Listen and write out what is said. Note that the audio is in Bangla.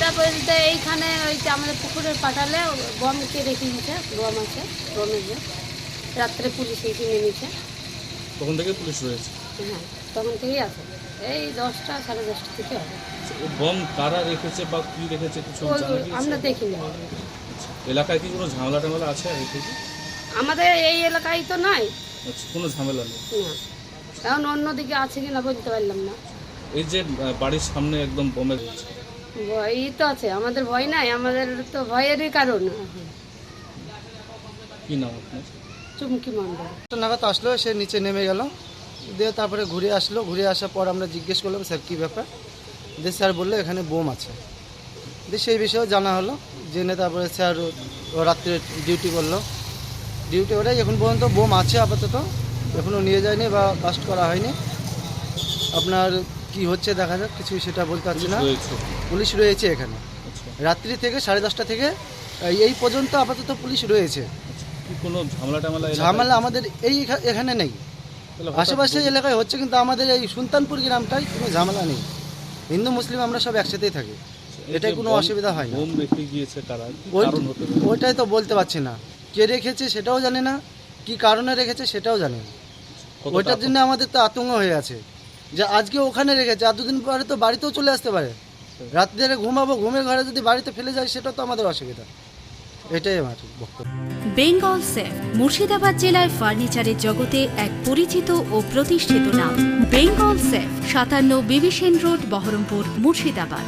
তারপরে এইখানে ওই যে আমাদের পুকুরের পাঠালে গমকে রেখে দিয়েছে গম আছে গমের যে। রাত্রে পুলিশ এসে নেমেছে তখন থেকে পুলিশ রয়েছে? হ্যাঁ তখন থেকেই আছে। এই দশটা সাড়ে দশটা থেকে হবে। ও কারা রেখেছে বা কি রেখেছে কিছু আমরা দেখিনি। এলাকায় কি কোনো ঝামেলা টামেলা আছে থেকে আমাদের এই এলাকায় তো নাই। আচ্ছা, কোনো ঝামেলা নেই। না। এখন অন্যদিকে আছে কি না বলতে পারলাম না। এই যে আহ, বাড়ির সামনে একদম বোমে রয়েছে ভয় তো আছে আমাদের ভয় নাই আমাদের তো ভয়েরই কারণ। কি নাম আপনার? চুমকি মণ্ডল। একটা নাগাদ আসলো সে নিচে নেমে গেল। দিয়ে তারপরে ঘুরে আসলো ঘুরে আসার পর আমরা জিজ্ঞেস করলাম স্যার কী ব্যাপার? দিয়ে স্যার বলল এখানে বোম আছে। দিয়ে সেই বিষয়েও জানা হলো। জেনে তারপরে স্যার ও রাত্রে ডিউটি করল। ডিউটি করে এখন পর্যন্ত বোম আছে আপাতত। এখনও নিয়ে যায়নি বা বাস্ট করা হয়নি। আপনার কি হচ্ছে দেখা যাক কিছু সেটা বলতে পারছি না। পুলিশ রয়েছে। এখানে। আচ্ছা। রাত্রি থেকে সাড়ে দশটা থেকে এই- পর্যন্ত আপাতত পুলিশ রয়েছে। আচ্ছা কোনো ঝামেলা টামেলা ঝামেলা আমাদের এই এখানে নেই। আশেপাশে এলাকায় হচ্ছে কিন্তু আমাদের এই সুলতানপুর গ্রামটায় কোনো ঝামেলা নেই। হিন্দু মুসলিম আমরা সব একসাথেই থাকি। এটাই কোনো অসুবিধা হয় না। ওইটাই তো বলতে পারছি না। কে রেখেছে সেটাও জানে না কি কারণে রেখেছে সেটাও জানে না। ওইটার জন্য আমাদের তো আতঙ্ক হয়ে আছে যে আজকে ওখানে রেখেছে আর দুদিন পরে তো বাড়িতেও চলে আসতে পারে। রাত্রে ঘুমাবো ঘুমের ঘরে যদি বাড়িতে ফেলে যায় সেটাও তো আমাদের অসুবিধা। এটাই আমার বক্তব্য। বেঙ্গল সেফ মুর্শিদাবাদ জেলায় ফার্নিচারের জগতে এক পরিচিত ও প্রতিষ্ঠিত নাম। বেঙ্গল সেফ সাতান্ন বিবিসেন রোড বহরমপুর মুর্শিদাবাদ।